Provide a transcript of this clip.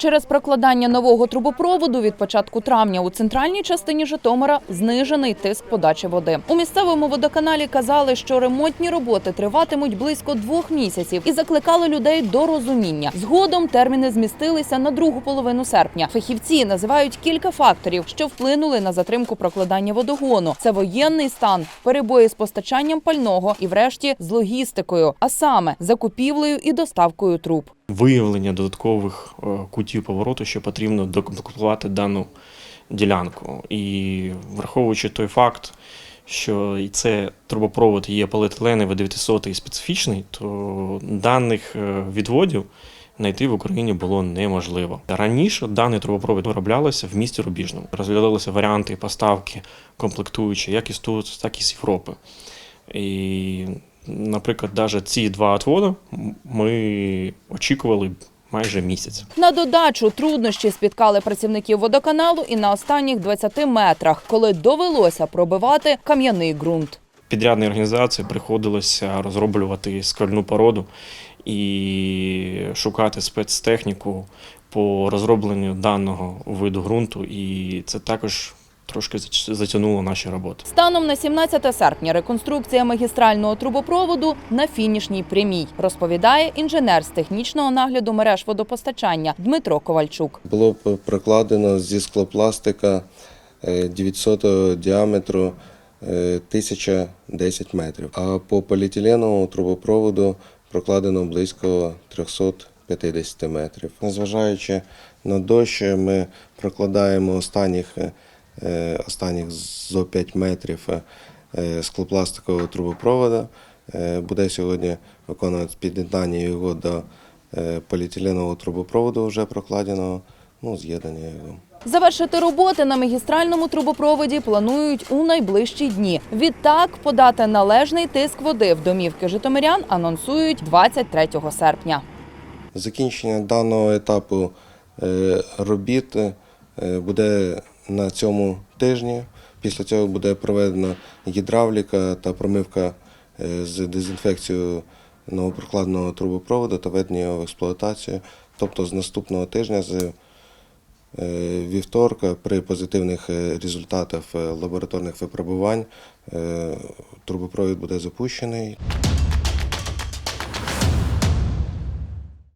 Через прокладання нового трубопроводу від початку травня у центральній частині Житомира знижений тиск подачі води. У місцевому водоканалі казали, що ремонтні роботи триватимуть близько двох місяців і закликали людей до розуміння. Згодом терміни змістилися на другу половину серпня. Фахівці називають кілька факторів, що вплинули на затримку прокладання водогону. Це воєнний стан, перебої з постачанням пального і, врешті, з логістикою, а саме закупівлею і доставкою труб. Виявлення додаткових е, кутів повороту, що потрібно докомплектувати дану ділянку. І враховуючи той факт, що і це трубопровод є поліетиленовий 900 і специфічний, то даних е, відводів знайти в Україні було неможливо. Раніше даний трубопровід вироблялося в місті Рубіжному. Розглядалися варіанти поставки комплектуючі, як із тут, так і з Європи. І, наприклад, навіть ці два отводи ми очікували майже місяць. На додачу труднощі спіткали працівників водоканалу і на останніх 20 метрах, коли довелося пробивати кам'яний ґрунт. Підрядній організації приходилося розроблювати скальну породу і шукати спецтехніку по розробленню даного виду ґрунту, і це також трошки затягнуло наші роботи. Станом на 17 серпня реконструкція магістрального трубопроводу на фінішній прямій, розповідає інженер з технічного нагляду мереж водопостачання Дмитро Ковальчук. Було прокладено зі склопластика е, 900 діаметру е, 1010 метрів, а по поліетиленовому трубопроводу прокладено близько 350 метрів. Незважаючи на дощ, ми прокладаємо останніх, е, останніх зо 5 метрів е, склопластикового трубопроводу. Е, Буде сьогодні виконувати під'єднання його до е, поліетиленового трубопроводу вже прокладеного, ну, з'єднання його. Завершити роботи на магістральному трубопроводі планують у найближчі дні. Відтак подати належний тиск води в домівки житомирян анонсують 23 серпня. Закінчення даного етапу е, робіт е, буде на цьому тижні. Після цього буде проведена гідравліка та промивка е, з дезінфекцією новопрокладеного трубопроводу та введення його в експлуатацію. Тобто з наступного тижня, з е, вівторка, при позитивних е, результатах лабораторних випробувань, трубопровід буде запущений.